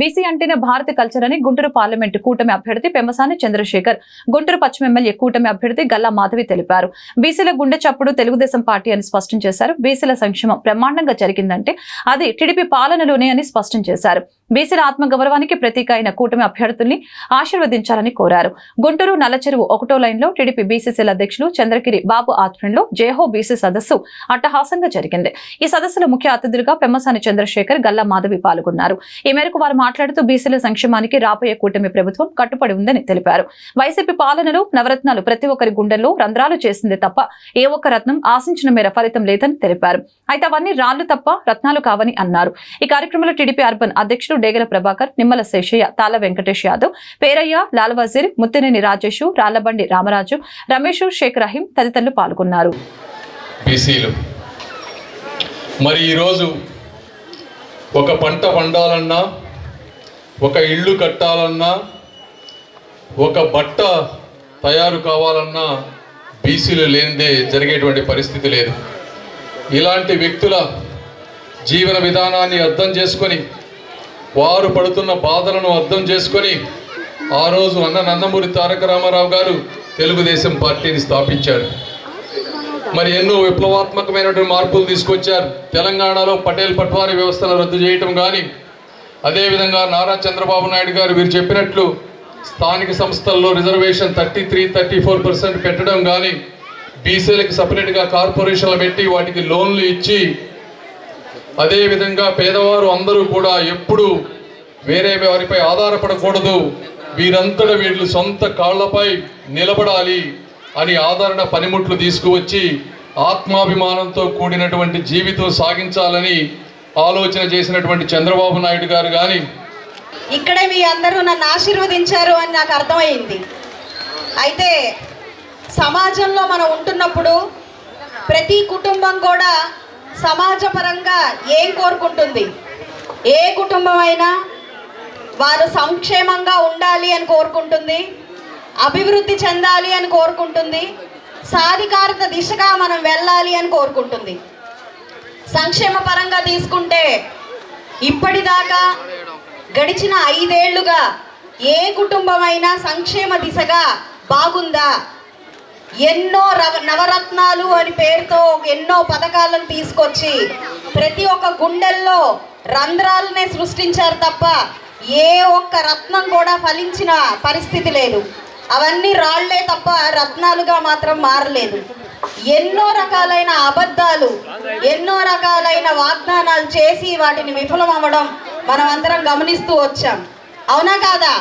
BC అంటేనే భారత culture అని గుంటూరు పార్లమెంటు కూటమి అభ్యర్థి పెమ్మసాని చంద్రశేఖర్. గుంటూరు పశ్చిమ ఎమ్మెల్యే కూటమి అభ్యర్థి గల్లా మాధవి తెలిపారు. బీసీల గుండె చప్పుడు తెలుగుదేశం పార్టీ అని స్పష్టం చేశారు. బీసీల సంక్షేమం బ్రహ్మాండంగా జరిగిందంటే అది టీడీపీ పాలనలోనే అని స్పష్టం చేశారు. బీసీల ఆత్మగౌరవానికి ప్రతీక అయిన కూటమి అభ్యర్థుల్ని ఆశీర్వదించాలని కోరారు. గుంటూరు నల్లచెరువు ఒకటో లైన్లో టీడీపీ బీసీసీల అధ్యక్షులు చంద్రగిరి బాబు ఆధ్వర్యంలో జేహో బీసీ సదస్సు అట్టహాసంగా జరిగింది. ఈ సదస్సులో ముఖ్య అతిథులుగా పెమ్మసాని చంద్రశేఖర్ గల్లా మాధవి పాల్గొన్నారు. ఈ మేరకు వారు మాట్లాడుతూ బీసీల సంక్షేమానికి రాబోయే కూటమి ప్రభుత్వం కట్టుబడి ఉందని తెలిపారు. వైసీపీ పాలనలో నవరత్నాలు ప్రతి ఒక్కరి గుండెల్లో రంధ్రాలు చేసింది తప్ప ఏ ఒక్క రత్నం ఆశించిన మేర ఫలితం లేదని తెలిపారు. అయితే అవన్నీ రాళ్ళు తప్ప రత్నాలు కావని అన్నారు. ఈ కార్యక్రమంలో టీడీపీ అర్బన్ అధ్యక్షుడు డేగల ప్రభాకర్ నిమ్మల శేషయ్య తాల వెంకటేష్ యాదవ్ పేరయ్య లాల్ వజీర్ ముత్తినేని రాజేష్ రాళ్ళబండి రామరాజు రమేష్ షేక్ రహీం తదితరులు పాల్గొన్నారు. మరి ఈరోజు ఒక పంట పండాలన్నా ఒక ఇల్లు కట్టాలన్నా ఒక బట్ట తయారు కావాలన్నా బీసీలు లేనిదే జరిగేటువంటి పరిస్థితి లేదు. ఇలాంటి వ్యక్తుల జీవన విధానాన్ని అర్థం చేసుకొని వారు పడుతున్న బాధలను అర్థం చేసుకొని ఆ రోజు అన్న నందమూరి తారక రామారావు గారు తెలుగుదేశం పార్టీని స్థాపించారు. మరి ఎన్నో విప్లవాత్మకమైనటువంటి మార్పులు తీసుకొచ్చారు. తెలంగాణలో పటేల్ పట్వారీ వ్యవస్థను రద్దు చేయటం కానీ అదేవిధంగా నారా చంద్రబాబు నాయుడు గారు వీరు చెప్పినట్లు స్థానిక సంస్థల్లో reservation thirty three thirty four percent పెట్టడం కానీ బీసీలకు సపరేట్గా కార్పొరేషన్లు పెట్టి వాటికి లోన్లు ఇచ్చి అదేవిధంగా పేదవారు అందరూ కూడా ఎప్పుడు వేరే వారిపై ఆధారపడకూడదు. వీరంతట వీళ్ళు సొంత కాళ్ళపై నిలబడాలి అని ఆదరణ పనిముట్లు తీసుకువచ్చి ఆత్మాభిమానంతో కూడినటువంటి జీవితం సాగించాలని ఆలోచన చేసినటువంటి చంద్రబాబు నాయుడు గారు కానీ ఇక్కడే మీ అందరూ నన్ను ఆశీర్వదించారు అని నాకు అర్థమైంది. అయితే సమాజంలో మనం ఉంటున్నప్పుడు ప్రతి కుటుంబం కూడా సమాజపరంగా ఏం కోరుకుంటుంది? ఏ కుటుంబం అయినా వారు సంక్షేమంగా ఉండాలి అని కోరుకుంటుంది అభివృద్ధి చెందాలి అని కోరుకుంటుంది సాధికారత దిశగా మనం వెళ్ళాలి అని కోరుకుంటుంది. సంక్షేమ పరంగా తీసుకుంటే ఇప్పటిదాకా గడిచిన ఐదేళ్ళుగా ఏ కుటుంబమైనా సంక్షేమ దిశగా బాగుందా? ఎన్నో రవ నవరత్నాలు అని పేరుతో ఎన్నో పథకాలను తీసుకొచ్చి ప్రతి ఒక్క గుండెల్లో రంధ్రాలనే సృష్టించారు తప్ప ఏ ఒక్క రత్నం కూడా ఫలించిన పరిస్థితి లేదు. అవన్నీ రాళ్ళే తప్ప రత్నాలుగా మాత్రం మారలేదు. ఎన్నో రకాలైన అబద్ధాలు ఎన్నో రకాలైన వాగ్దానాలు చేసి వాటిని విఫలం అవ్వడం మనం అందరం గమనిస్తూ వచ్చాం. అవునా కాదా?